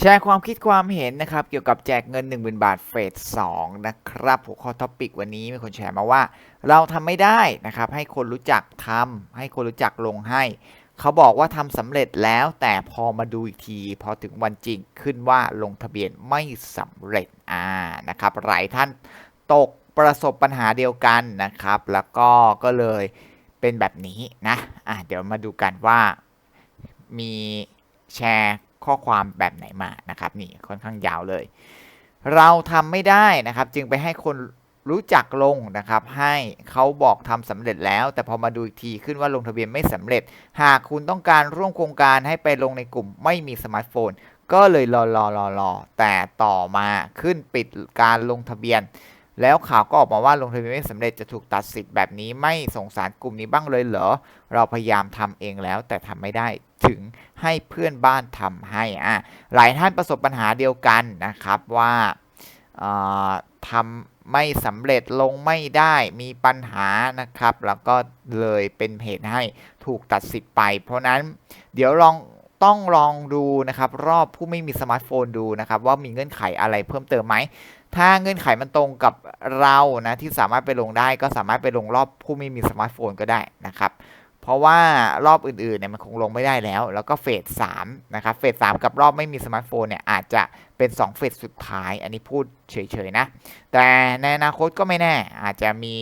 แชร์ความคิดความเห็นนะครับ เกี่ยวกับแจกเงิน 10,000 บาทเฟส2นะครับหัวข้อท็อปิกวันนี้มีคนแชร์มาว่า เราทำไม่ได้นะครับ ให้คนรู้จักทำให้คนรู้จักลงให้ เขาบอกว่าทำสำเร็จแล้วแต่พอมาดูอีกที พอถึงวันจริงขึ้นว่าลงทะเบียนไม่สำเร็จอ่านะครับหลายท่านตกประสบปัญหาเดียวกันนะครับ แล้วก็ก็เลยเป็นแบบนี้นะอ่าเดี๋ยวมาดูกันว่ามีแชร์ ข้อความแบบไหนมานะครับนี่ค่อนข้างยาวเลย เราทำไม่ได้นะครับ จึงไปให้คนรู้จักลงนะครับ ให้เขาบอกทำสำเร็จแล้ว แต่พอมาดูอีกทีขึ้นว่าลงทะเบียนไม่สำเร็จ หากคุณต้องการร่วมโครงการให้ไปลงในกลุ่มไม่มีสมาร์ทโฟน ก็เลยรอรอรอรอแต่ต่อมาขึ้นปิดการลงทะเบียน แล้วข่าวก็ออกมาว่าลงทะเบียนไม่สำเร็จจะถูกตัดสิทธิ์แบบนี้ไม่สงสารกลุ่มนี้บ้างเลยเหรอเราพยายามทำเองแล้วแต่ทำไม่ได้ ถึงให้เพื่อนบ้านทำให้อะหลายท่านประสบปัญหาเดียวกันนะครับว่าทำไม่สำเร็จลงไม่ได้มีปัญหานะครับ แล้วก็เลยเป็นเหตุให้ถูกตัดสิทธิ์ไป เพราะนั้นเดี๋ยวลองต้องลองดูนะครับรอบผู้ไม่มีสมาร์ทโฟนดูนะครับว่ามีเงื่อนไขอะไรเพิ่มเติมไหม ถ้าเงื่อนไขมันตรงกับเรานะที่สามารถไปลงได้ก็สามารถไปลงรอบผู้ไม่มีสมาร์ทโฟนก็ได้นะครับ เพราะว่ารอบอื่นๆเนี่ยมันคงลงไม่ได้แล้ว แล้วก็เฟสสามนะครับเฟสสามกับรอบไม่มีสมาร์ทโฟนเนี่ยอาจจะเป็น 2 เฟสสุดท้าย อันนี้พูดเฉยๆนะ แต่ในอนาคตก็ไม่แน่อาจจะมี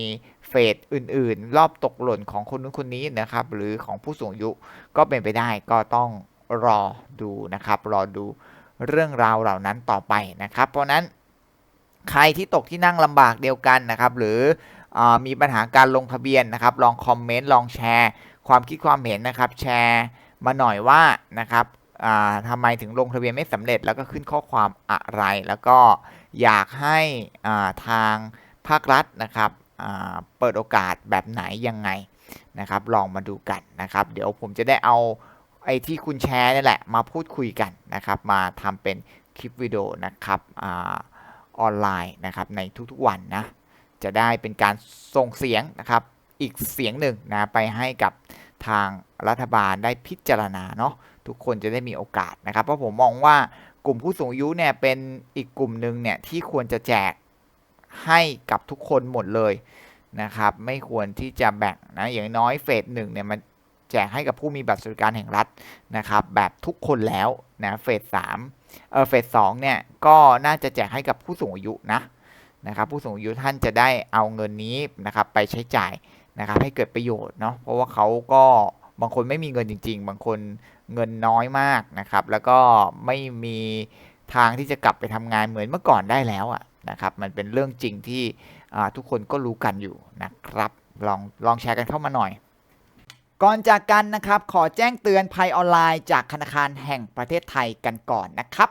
เฟสอื่นๆ รอบตกหล่นของคนนู้นคนนี้นะครับ หรือของผู้สูงอายุก็เป็นไปได้ก็ต้องรอดูนะครับ รอดูเรื่องราวเหล่านั้นต่อไปนะครับ เพราะนั้นใครที่ตกที่นั่งลำบากเดียวกันนะครับ หรืออมีปัญหาการลงทะเบียนนะครับ ลองคอมเมนต์ ลองแชร์ ความคิดความเห็นนะครับ แชร์มาหน่อยว่านะครับทำไมถึงลงทะเบียนไม่สำเร็จ แล้วก็ขึ้นข้อความอะไร แล้วก็อยากให้ทางภาครัฐนะครับเปิดโอกาสแบบไหนยังไงนะครับ ลองมาดูกันนะครับ เดี๋ยวผมจะได้เอาไอ้ที่คุณแชร์นี่แหละมาพูดคุยกันนะครับ มาทำเป็นคลิปวิดีโอนะครับอออนไลน์นะครับในทุกๆวันนะจะได้เป็นการส่งเสียงนะครับ อีกเสียงหนึ่งนะไปให้กับทางรัฐบาลได้พิจารณาเนาะทุกคนจะได้มีโอกาสนะครับ เพราะผมมองว่ากลุ่มผู้สูงอายุเนี่ยเป็นอีกกลุ่มหนึ่งเนี่ยที่ควรจะแจกให้กับทุกคนหมดเลยนะครับ ไม่ควรที่จะแบ่งนะอย่างน้อยเฟสหนึ่งเนี่ยมันแจกให้กับผู้มีบัตรสวัสดิการแห่งรัฐนะครับ แบบทุกคนแล้วนะเฟสสามเออเฟสสองเนี่ยก็น่าจะแจกให้กับผู้สูงอายุนะนะครับ ผู้สูงอายุท่านจะได้เอาเงินนี้นะครับไปใช้จ่าย นะครับให้เกิดประโยชน์เนาะเพราะว่าเขาก็บางคนไม่มีเงินจริง ๆ บางคนเงินน้อยมากนะครับ แล้วก็ไม่มีทางที่จะกลับไปทำงานเหมือนเมื่อก่อนได้แล้วอะนะครับ มันเป็นเรื่องจริงที่ทุกคนก็รู้กันอยู่นะครับ ลองลองแชร์กันเข้ามาหน่อย ก่อนจากกันนะครับ ขอแจ้งเตือนภัยออนไลน์จากธนาคารแห่งประเทศไทยกันก่อนนะครับ